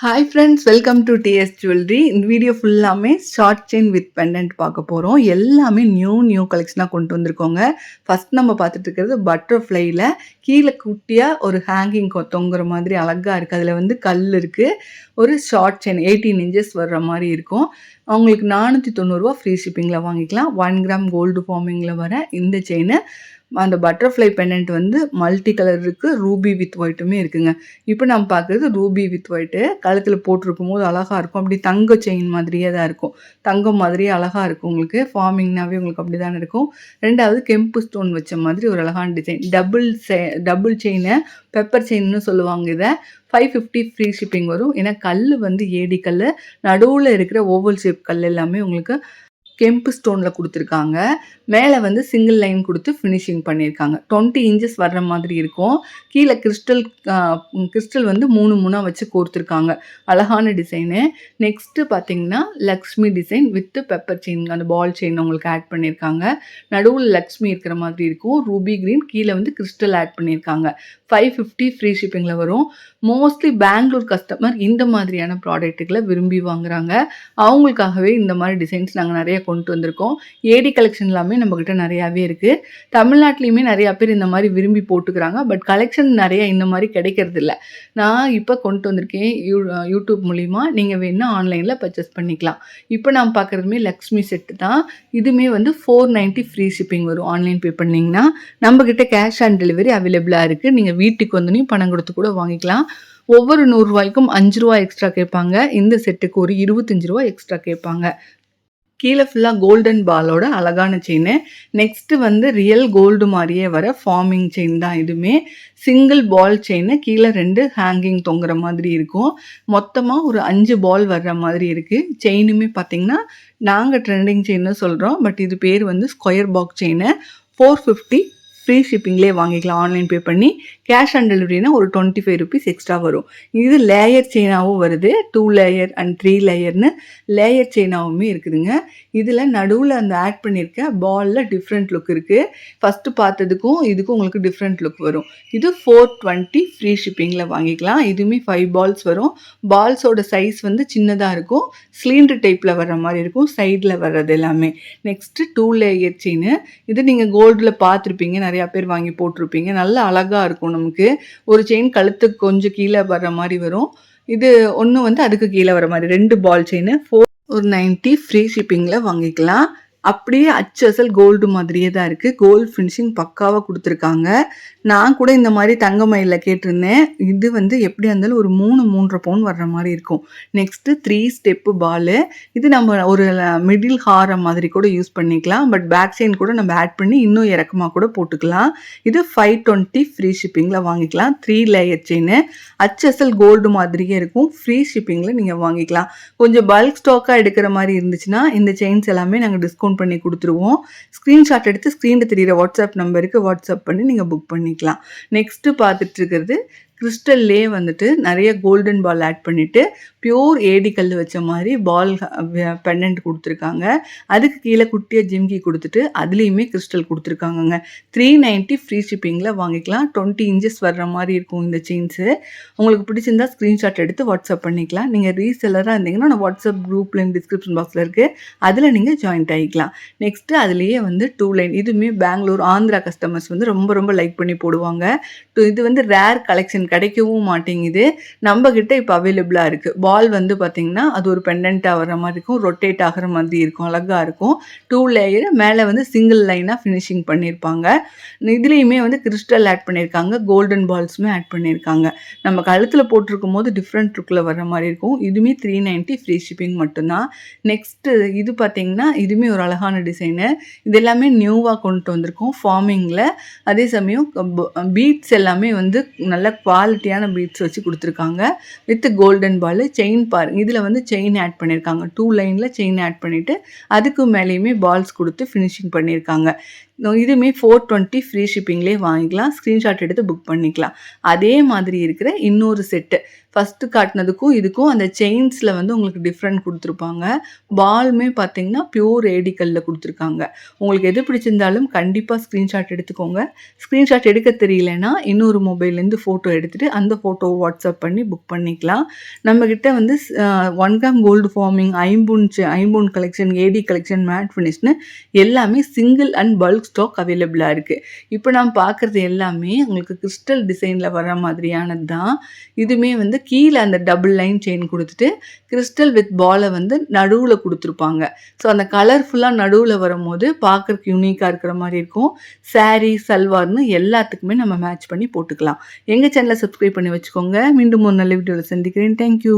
Hi friends welcome to TS jewellery இந்த video ஃபுல்லாமே short chain with pendant பார்க்க போகிறோம் எல்லாமே நியூ நியூ கலெக்ஷனாக கொண்டு வந்திருக்கோங்க. ஃபர்ஸ்ட் நம்ம பார்த்துட்டு இருக்கிறது பட்டர்ஃப்ளைல கீழே குட்டியாக ஒரு ஹேங்கிங் தொங்குற மாதிரி அழகாக இருக்குது அதில் வந்து கல் இருக்குது ஒரு ஷார்ட் செயின் எயிட்டீன் இன்ச்சஸ் வர்ற மாதிரி இருக்கும். அவங்களுக்கு நானூற்றி தொண்ணூறுரூவா ஃப்ரீ ஷிப்பிங்கில் வாங்கிக்கலாம். ஒன் கிராம் கோல்டு ஃபார்மிங்கில் வர இந்த செயினை அந்த பட்டர்ஃப்ளை பெண்டன்ட் வந்து மல்டி கலர் இருக்குது ரூபி வித் ஒயிட்டுமே இருக்குங்க. இப்போ நம்ம பார்க்குறது ரூபி வித் ஒயிட்டு கழுத்தில் போட்டிருக்கும் போது அழகாக இருக்கும். அப்படி தங்க செயின் மாதிரியே தான் இருக்கும். தங்கம் மாதிரியே அழகாக இருக்கும் உங்களுக்கு. ஃபார்மிங்னாவே உங்களுக்கு அப்படி தானே இருக்கும். ரெண்டாவது கெம்பு ஸ்டோன் வச்ச மாதிரி ஒரு அழகான டிசைன் டபுள் செ டபுள் செயினை பெப்பர் செயின்னு சொல்லுவாங்க இதை. ஃபைவ் ஃபிஃப்டி ஃப்ரீ ஷிப்பிங் வரும். ஏன்னா கல் வந்து ஏடி கல் நடுவில் இருக்கிற ஓவல் ஷேப் கல் எல்லாமே உங்களுக்கு கெம்பு ஸ்டோனில் கொடுத்துருக்காங்க. மேலே வந்து சிங்கிள் லைன் கொடுத்து ஃபினிஷிங் பண்ணியிருக்காங்க டுவெண்ட்டி இன்ச்சஸ் வர்ற மாதிரி இருக்கும். கீழே கிறிஸ்டல் கிறிஸ்டல் வந்து மூணு மூணாக வச்சு கோர்த்துருக்காங்க. அழகான டிசைனு நெக்ஸ்ட்டு பார்த்தீங்கன்னா Lakshmi design with pepper chain அந்த பால் செயின் உங்களுக்கு ஆட் பண்ணியிருக்காங்க நடுவில் லக்ஷ்மி இருக்கிற மாதிரி இருக்கும். ரூபி க்ரீன் கீழே வந்து கிறிஸ்டல் ஆட் பண்ணியிருக்காங்க ஃபைவ் ஃபிஃப்டி ஃப்ரீ ஷிப்பிங்கில் வரும். மோஸ்ட்லி பெங்களூர் கஸ்டமர் இந்த மாதிரியான ப்ராடக்ட்டுகளை விரும்பி வாங்குகிறாங்க அவங்களுக்காகவே இந்த மாதிரி டிசைன்ஸ் நாங்கள் நிறைய கொண்டு வந்திருக்கோம். ஏடி கலெக்ஷன் எல்லாமே நம்மக்கிட்ட நிறையாவே இருக்குது தமிழ்நாட்டிலையுமே நிறையா பேர் இந்த மாதிரி விரும்பி போட்டுக்கிறாங்க. பட் கலெக்ஷன் நிறையா இந்த மாதிரி கிடைக்கிறது இல்லை. நான் இப்போ கொண்டு வந்திருக்கேன் யூ யூடியூப் மூலிமா நீங்கள் வேணால் ஆன்லைனில் பர்ச்சேஸ் பண்ணிக்கலாம். இப்போ நான் பார்க்குறதுமே லக்ஷ்மி செட்டு தான். இதுவுமே வந்து ஃபோர் நைன்ட்டி ஃப்ரீ ஷிப்பிங் வரும். ஆன்லைன் பே பண்ணிங்கன்னா நம்மக்கிட்ட கேஷ் ஆன் டெலிவரி அவைலபிளாக இருக்குது நீங்கள் வீட்டுக்கு வந்தோடனே பணம் கொடுத்து கூட வாங்கிக்கலாம். ஒவ்வொரு நூறுரூவாய்க்கும் அஞ்சு ரூபா எக்ஸ்ட்ரா கேட்பாங்க. இந்த செட்டுக்கு ஒரு இருபத்தஞ்சு ரூபா எக்ஸ்ட்ரா கேட்பாங்க. கீழே ஃபுல்லாக கோல்டன் பாலோட அழகான செயின் நெக்ஸ்ட்டு வந்து ரியல் கோல்டு மாதிரியே வர ஃபார்மிங் செயின் தான் இதுவுமே. சிங்கிள் பால் செயின் கீழே ரெண்டு ஹேங்கிங் தொங்குற மாதிரி இருக்கும். மொத்தமாக ஒரு அஞ்சு பால் வர்ற மாதிரி இருக்குது செயினுமே பார்த்திங்கன்னா நாங்கள் ட்ரெண்டிங் செயின்னு சொல்கிறோம் பட் இது பேர் வந்து ஸ்கொயர் பாக் செயின் ஃபோர் ஃபிஃப்டி ஃப்ரீ ஷிப்பிங்லேயே வாங்கிக்கலாம். ஆன்லைன் பே பண்ணி கேஷ் ஆன் டெலிவரினா ஒரு டுவெண்ட்டி ஃபைவ் ருபீஸ் எக்ஸ்ட்ரா வரும். இது லேயர் செயினாகவும் வருது. டூ லேயர் அண்ட் த்ரீ லேயர்னு லேயர் செயினாகவுமே இருக்குதுங்க. இதில் நடுவில் அந்த ஆட் பண்ணியிருக்க பாலில் டிஃப்ரெண்ட் லுக் இருக்குது ஃபஸ்ட்டு பார்த்ததுக்கும் இதுக்கும் உங்களுக்கு டிஃப்ரெண்ட் லுக் வரும். இது ஃபோர் டுவெண்ட்டி ஃப்ரீ ஷிப்பிங்கில் வாங்கிக்கலாம். இதுவுமே ஃபைவ் பால்ஸ் வரும். பால்ஸோட சைஸ் வந்து சின்னதாக இருக்கும். சிலிண்டர் டைப்பில் வர்ற மாதிரி இருக்கும். சைடில் வர்றது எல்லாமே. நெக்ஸ்ட்டு டூ லேயர் செயின் இது நீங்கள் கோல்டில் பார்த்துருப்பீங்க. நிறையா பேர் வாங்கி போட்டிருப்பீங்க. நல்லா அழகாக இருக்கும். நமக்கு ஒரு செயின் கழுத்துக்கு கொஞ்சம் கீழே வர்ற மாதிரி வரும். இது ஒன்று வந்து அதுக்கு கீழே வர மாதிரி ரெண்டு பால் செயின் ஃபோர் ஒரு நைன்ட்டி ஃப்ரீ ஷிப்பிங்கில் வாங்கிக்கலாம். அப்படியே அச்சு அசல் கோல்டு மாதிரியே தான் இருக்குது கோல்டு ஃபினிஷிங் பக்காவாக கொடுத்துருக்காங்க. நான் கூட இந்த மாதிரி தங்க மயிலில் கேட்டிருந்தேன். இது வந்து எப்படியா இருந்தாலும் ஒரு மூணு மூன்றரை பவுன் வர்ற மாதிரி இருக்கும். நெக்ஸ்ட்டு த்ரீ ஸ்டெப்பு பாலு இது நம்ம ஒரு மிடில் ஹாரம் மாதிரி கூட யூஸ் பண்ணிக்கலாம். பட் பேக் செயின் கூட நம்ம ஆட் பண்ணி இன்னும் இறக்கமாக கூட போட்டுக்கலாம். இது ஃபைவ் டுவெண்ட்டி ஃப்ரீ ஷிப்பிங்கில் வாங்கிக்கலாம். த்ரீ லேயர் செயின் அசல் கோல்டு மாதிரியே இருக்கும். ஃப்ரீ ஷிப்பிங்கில் நீங்கள் வாங்கிக்கலாம். கொஞ்சம் பல்க் ஸ்டாக்காக எடுக்கிற மாதிரி இருந்துச்சுன்னா இந்த செயின்ஸ் எல்லாமே நாங்கள் டிஸ்கவுண்ட் பண்ணி கொடுத்துருவோம். ஸ்க்ரீன்ஷாட் எடுத்து ஸ்க்ரீனில் தெரியிற வாட்ஸ்அப் நம்பருக்கு வாட்ஸ்அப் பண்ணி நீங்கள் புக் பண்ணிக்கலாம். நெக்ஸ்ட்டு பார்த்துட்டு இருக்கிறது கிறிஸ்டல்லே வந்துட்டு நிறைய கோல்டன் பால் ஆட் பண்ணிவிட்டு பியூர் ஏடி கல் வச்ச மாதிரி பால் பெண்டன்ட் கொடுத்துருக்காங்க. அதுக்கு கீழே குட்டியாக ஜிம்கி கொடுத்துட்டு அதுலேயுமே கிறிஸ்டல் கொடுத்துருக்காங்கங்க. த்ரீ நைன்ட்டி ஃப்ரீ ஷிப்பிங்கில் வாங்கிக்கலாம். டுவெண்ட்டி இன்ச்சஸ் வர்ற மாதிரி இருக்கும் இந்த செயின்ஸு உங்களுக்கு பிடிச்சிருந்தா ஸ்க்ரீன்ஷாட் எடுத்து வாட்ஸ்அப் பண்ணிக்கலாம். நீங்கள் ரீசெல்லராக இருந்தீங்கன்னா நான் வாட்ஸ்அப் குரூப்ல டிஸ்கிரிப்ஷன் பாக்ஸில் இருக்குது அதில் நீங்கள் ஜாயின்ட் ஆகிக்கலாம் நெக்ஸ்ட்டு அதுலேயே வந்து டூ லைன் இதுவுமே பெங்களூர் ஆந்திரா கஸ்டமர்ஸ் வந்து ரொம்ப ரொம்ப லைக் பண்ணி போடுவாங்க. இது வந்து ரேர் கலெக்ஷன் கிடைக்கவும் மாட்டேங்குது. நம்மக்கிட்ட இப்போ அவைலபிளாக இருக்குது பால் வந்து பார்த்திங்கன்னா அது ஒரு பெண்டண்ட்டாக வர மாதிரி இருக்கும். ரொட்டேட் ஆகிற மாதிரி இருக்கும். அழகாக இருக்கும். டூ லேயர் மேலே வந்து சிங்கிள் லைனாக ஃபினிஷிங் பண்ணியிருப்பாங்க இதுலேயுமே வந்து கிறிஸ்டல் ஆட் பண்ணியிருக்காங்க கோல்டன் பால்ஸுமே ஆட் பண்ணியிருக்காங்க நம்ம கழுத்தில் போட்டிருக்கும் போது டிஃப்ரெண்ட் லுக்கில் வர மாதிரி இருக்கும். இதுவுமே த்ரீ நைன்ட்டி ஃப்ரீ ஷிப்பிங் மட்டும்தான். நெக்ஸ்ட்டு இது பார்த்திங்கன்னா இதுவுமே ஒரு அழகான டிசைனு இது எல்லாமே நியூவாக கொண்டு வந்திருக்கோம் ஃபார்மிங்கில் அதே சமயம் பீட்ஸ் எல்லாமே வந்து நல்ல குவாலிட்டியான பீட்ஸ் வச்சு கொடுத்துருக்காங்க. வித் கோல்டன் பால் செயின் பார். இதில் வந்து செயின் ஆட் பண்ணியிருக்காங்க டூ லைனில் செயின் ஆட் பண்ணிவிட்டு அதுக்கு மேலேயுமே பால்ஸ் கொடுத்து ஃபினிஷிங் பண்ணியிருக்காங்க இதுவுமே ஃபோர் டுவெண்ட்டி ஃப்ரீ ஷிப்பிங்லேயே வாங்கிக்கலாம். ஸ்க்ரீன்ஷாட் எடுத்து புக் பண்ணிக்கலாம். அதே மாதிரி இருக்கிற இன்னொரு செட்டு ஃபஸ்ட்டு காட்டினதுக்கும் இதுக்கும் அந்த செயின்ஸில் வந்து உங்களுக்கு டிஃப்ரெண்ட் கொடுத்துருப்பாங்க. பாலுமே பார்த்தீங்கன்னா பியூர் ஏடிக்கல்ல கொடுத்துருக்காங்க. உங்களுக்கு எது பிடிச்சிருந்தாலும் கண்டிப்பாக ஸ்க்ரீன்ஷாட் எடுத்துக்கோங்க. ஸ்க்ரீன்ஷாட் எடுக்க தெரியலனா இன்னொரு மொபைல்லேருந்து ஃபோட்டோ எடுத்துகிட்டு அந்த ஃபோட்டோவை வாட்ஸ்அப் பண்ணி புக் பண்ணிக்கலாம். நம்மக்கிட்ட வந்து ஒன் கிராம் கோல்டு ஃபார்மிங் ஐம்பூன் ஐம்பூன் கலெக்ஷன் ஏடி கலெக்ஷன் மேட் ஃபினிஷ்னு எல்லாமே சிங்கிள் அண்ட் பல்க் ஸ்டாக் அவைலபிளாக இருக்குது இப்போ நான் பார்க்குறது எல்லாமே உங்களுக்கு கிறிஸ்டல் டிசைனில் வர மாதிரியானது தான் இதுவுமே வந்து கீழே அந்த டபுள் லைன் செயின் கொடுத்துட்டு கிறிஸ்டல் வித் பாலை வந்து நடுவில் கொடுத்துருப்பாங்க. ஸோ அந்த கலர்ஃபுல்லாக நடுவில் வரும்போது பார்க்குறக்கு யூனிக்காக இருக்கிற மாதிரி இருக்கும். சாரீ சல்வார்னு எல்லாத்துக்குமே நம்ம மேட்ச் பண்ணி போட்டுக்கலாம். எங்கள் சேனலை சப்ஸ்கிரைப் பண்ணி வச்சுக்கோங்க. மீண்டும் ஒரு நல்ல வீடியோவில் சந்திக்கிறேன். தேங்க்யூ